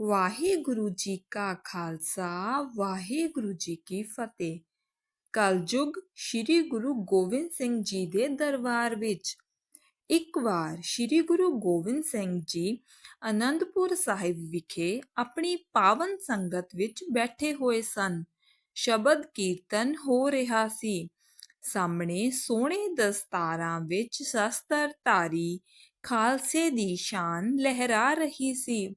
ਵਾਹਿਗੁਰੂ ਜੀ ਕਾ ਖਾਲਸਾ, ਵਾਹਿਗੁਰੂ ਜੀ ਕੀ ਫਤਿਹ। ਕਲਯੁਗ ਸ੍ਰੀ ਗੁਰੂ ਗੋਬਿੰਦ ਸਿੰਘ ਜੀ ਦੇ ਦਰਬਾਰ ਵਿੱਚ। ਇੱਕ ਵਾਰ ਸ੍ਰੀ ਗੁਰੂ ਗੋਬਿੰਦ ਸਿੰਘ ਜੀ ਅਨੰਦਪੁਰ ਸਾਹਿਬ ਵਿਖੇ ਆਪਣੀ ਪਾਵਨ ਸੰਗਤ ਵਿੱਚ ਬੈਠੇ ਹੋਏ ਸਨ। ਸ਼ਬਦ ਕੀਰਤਨ ਹੋ ਰਿਹਾ ਸੀ। ਸਾਹਮਣੇ ਸੋਹਣੇ ਦਸਤਾਰਾਂ ਵਿੱਚ ਸ਼ਸਤਰ ਧਾਰੀ ਖਾਲਸੇ ਦੀ ਸ਼ਾਨ ਲਹਿਰਾ ਰਹੀ ਸੀ।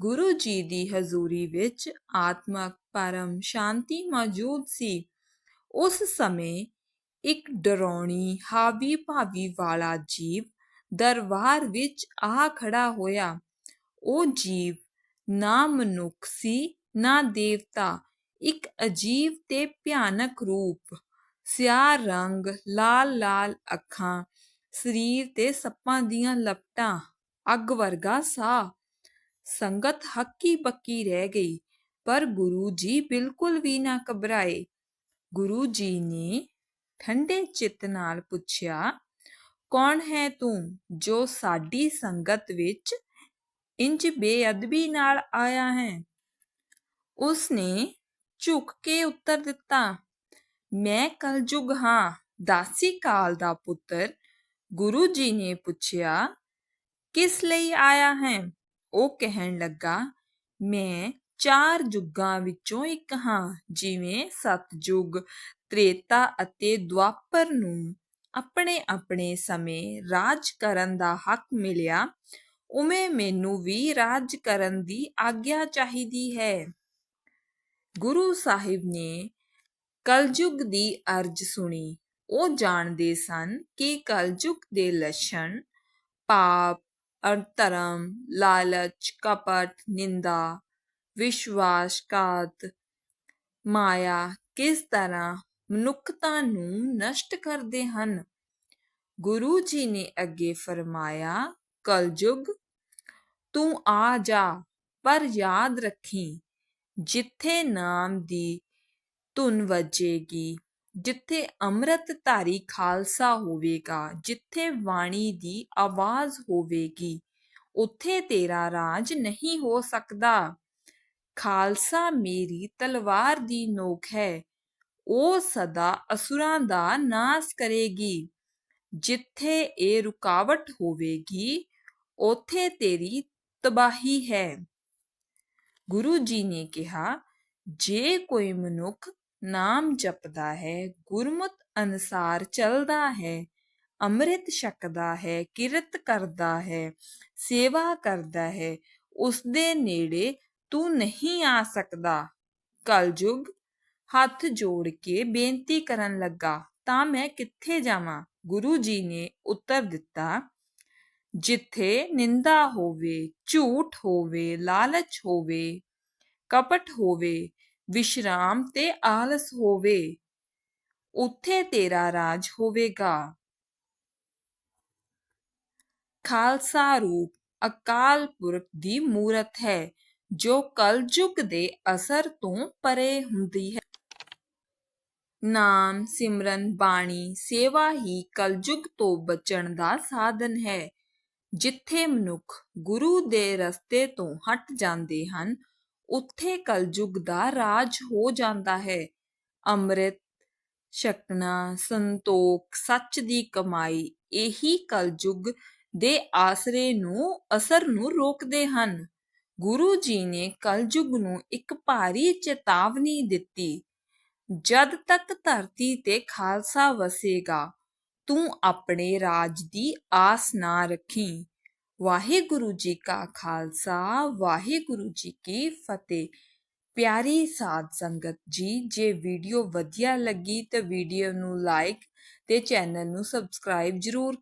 ਗੁਰੂ ਜੀ ਦੀ ਹਜ਼ੂਰੀ ਵਿੱਚ ਆਤਮਕ ਪਰਮ ਸ਼ਾਂਤੀ ਮੌਜੂਦ ਸੀ। ਉਸ ਸਮੇਂ ਇੱਕ ਡਰਾਉਣੀ ਹਾਵੀ ਭਾਵੀ ਵਾਲਾ ਜੀਵ ਦਰਬਾਰ ਵਿੱਚ ਆ ਖੜਾ ਹੋਇਆ। ਉਹ ਜੀਵ ਨਾ ਮਨੁੱਖ ਸੀ, ਨਾ ਦੇਵਤਾ, ਇੱਕ ਅਜੀਬ ਤੇ ਭਿਆਨਕ ਰੂਪ। ਸਿਆਹ ਰੰਗ, ਲਾਲ ਲਾਲ ਅੱਖਾਂ, ਸਰੀਰ ਤੇ ਸੱਪਾਂ ਦੀਆਂ ਲਪਟਾਂ, ਅੱਗ ਵਰਗਾ ਸਾਹ। ਸੰਗਤ ਹੱਕੀ ਬੱਕੀ ਰਹਿ ਗਈ, ਪਰ ਗੁਰੂ ਜੀ ਬਿਲਕੁਲ ਵੀ ਨਾ ਘਬਰਾਏ। ਗੁਰੂ ਜੀ ਨੇ ਠੰਡੇ ਚਿੱਤ ਨਾਲ ਪੁੱਛਿਆ, ਕੌਣ ਹੈ ਤੂੰ ਜੋ ਸਾਡੀ ਸੰਗਤ ਵਿੱਚ ਇੰਜ ਬੇਅਦਬੀ ਨਾਲ ਆਇਆ ਹੈ? ਉਸ ਨੇ ਝੁਕ ਕੇ ਉੱਤਰ ਦਿੱਤਾ, ਮੈਂ ਕਲਯੁਗ ਹਾਂ, ਦਾਸੀ ਕਾਲ ਦਾ ਪੁੱਤਰ। ਗੁਰੂ ਜੀ ਨੇ ਪੁੱਛਿਆ, ਕਿਸ ਲਈ ਆਇਆ ਹੈ? ਉਹ ਕਹਿਣ ਲੱਗਾ, ਮੈਂ ਚਾਰ ਯੁੱਗਾਂ ਵਿੱਚੋਂ ਇੱਕ ਹਾਂ, ਜਿਵੇਂ ਸਤਿਯੁਗ ਤ੍ਰੇਤਾ ਅਤੇ ਦੁਆਪਰ ਨੂੰ ਆਪਣੇ ਆਪਣੇ ਸਮੇਂ ਰਾਜ ਕਰਨ ਦਾ ਹੱਕ ਮਿਲਿਆ, ਉਵੇਂ ਮੈਨੂੰ ਵੀ ਰਾਜ ਕਰਨ ਦੀ ਆਗਿਆ ਚਾਹੀਦੀ ਹੈ। ਗੁਰੂ ਸਾਹਿਬ ਨੇ ਕਲਯੁਗ ਦੀ ਅਰਜ਼ ਸੁਣੀ। ਉਹ ਜਾਣਦੇ ਸਨ ਕਿ ਕਲਯੁਗ ਦੇ ਲੱਛਣ ਪਾਪ ਅਧਰਮ ਲਾਲਚ, ਕਪਟ, ਨਿੰਦਾ ਵਿਸ਼ਵਾਸਘਾਤ ਮਾਇਆ ਕਿਸ ਤਰ੍ਹਾਂ ਮਨੁੱਖਤਾ ਨੂੰ ਨਸ਼ਟ ਕਰਦੇ ਹਨ? ਗੁਰੂ ਜੀ ਨੇ ਅੱਗੇ ਫਰਮਾਇਆ, ਕਲਯੁਗ, ਤੂੰ ਆ ਜਾ, ਪਰ ਯਾਦ ਰੱਖੀ, ਜਿੱਥੇ ਨਾਮ ਦੀ ਧੁਨ ਵੱਜੇਗੀ ਜਿੱਥੇ ਅੰਮ੍ਰਿਤ ਧਾਰੀ ਖਾਲਸਾ ਹੋਵੇਗਾ, ਜਿੱਥੇ ਬਾਣੀ ਦੀ ਆਵਾਜ਼ ਹੋਵੇਗੀ, ਉੱਥੇ ਤੇਰਾ ਰਾਜ ਨਹੀਂ ਹੋ ਸਕਦਾ। ਖਾਲਸਾ ਮੇਰੀ ਤਲਵਾਰ ਦੀ ਨੋਕ ਹੈ, ਉਹ ਸਦਾ ਅਸੁਰਾਂ ਦਾ ਨਾਸ ਕਰੇਗੀ। ਜਿੱਥੇ ਇਹ ਰੁਕਾਵਟ ਹੋਵੇਗੀ, ਉੱਥੇ ਤੇਰੀ ਤਬਾਹੀ ਹੈ। ਗੁਰੂ ਜੀ ਨੇ ਕਿਹਾ, ਜੇ ਕੋਈ ਮਨੁੱਖ ਨਾਮ ਜਪਦਾ ਹੈ, ਗੁਰਮਤ ਅਨਸਾਰ ਚੱਲਦਾ ਹੈ, ਅੰਮ੍ਰਿਤ ਛਕਦਾ ਹੈ, ਕਿਰਤ ਕਰਦਾ ਹੈ, ਸੇਵਾ ਕਰਦਾ ਹੈ ਉਸ ਦੇ ਨੇੜੇ ਤੂੰ ਨਹੀਂ ਆ ਸਕਦਾ। ਕਲਯੁਗ ਹੱਥ ਜੋੜ ਕੇ ਬੇਨਤੀ ਕਰਨ ਲੱਗਾ, ਤਾਂ ਮੈਂ ਕਿੱਥੇ ਜਾਵਾਂ? ਗੁਰੂ ਜੀ ਨੇ ਉੱਤਰ ਦਿੱਤਾ, ਜਿੱਥੇ ਨਿੰਦਾ ਹੋਵੇ, ਝੂਠ ਹੋਵੇ, ਲਾਲਚ ਹੋਵੇ, ਕਪਟ ਹੋਵੇ ਵਿਸ਼ਰਾਮ ਤੇ ਆਲਸ ਹੋਵੇ, ਉੱਥੇ ਤੇਰਾ ਰਾਜ ਹੋਵੇਗਾ। ਖਾਲਸਾ ਰੂਪ ਅਕਾਲ ਪੁਰਖ ਦੀ ਮੂਰਤ ਹੈ, ਜੋ ਕਲਯੁਗ ਦੇ ਅਸਰ ਤੋਂ ਪਰੇ ਹੁੰਦੀ ਹੈ। ਨਾਮ, ਸਿਮਰਨ, ਬਾਣੀ, ਸੇਵਾ ਹੀ ਕਲਯੁਗ ਤੋਂ ਬਚਣ ਦਾ ਸਾਧਨ ਹੈ, ਜਿੱਥੇ ਮਨੁੱਖ ਗੁਰੂ ਦੇ ਰਸਤੇ ਤੋਂ ਹਟ ਜਾਂਦੇ ਹਨ ਉੱਥੇ ਕਲਯੁਗ ਦਾ ਰਾਜ ਹੋ ਜਾਂਦਾ ਹੈ। ਅੰਮ੍ਰਿਤ, ਛਕਣਾ, ਸੰਤੋਖ, ਸੱਚ ਦੀ ਕਮਾਈ ਇਹੀ ਕਲਯੁਗ ਦੇ ਆਸਰੇ ਨੂੰ, ਅਸਰ ਨੂੰ ਰੋਕਦੇ ਹਨ। ਗੁਰੂ ਜੀ ਨੇ ਕਲਯੁਗ ਨੂੰ ਇੱਕ ਭਾਰੀ ਚੇਤਾਵਨੀ ਦਿੱਤੀ, ਜਦ ਤੱਕ ਧਰਤੀ ਤੇ ਖਾਲਸਾ ਵਸੇਗਾ, ਤੂੰ ਆਪਣੇ ਰਾਜ ਦੀ ਆਸ ਨਾ ਰੱਖੀ। ਵਾਹਿਗੁਰੂ ਜੀ ਕਾ ਖਾਲਸਾ, ਵਾਹਿਗੁਰੂ ਜੀ ਕੀ ਫਤਿਹ। ਪਿਆਰੀ ਸਾਧ ਸੰਗਤ ਜੀ, ਜੇ ਵੀਡੀਓ ਵਧੀਆ ਲੱਗੀ ਤਾਂ ਵੀਡੀਓ ਨੂੰ ਲਾਈਕ ਤੇ ਚੈਨਲ ਨੂੰ ਸਬਸਕ੍ਰਾਈਬ ਜ਼ਰੂਰ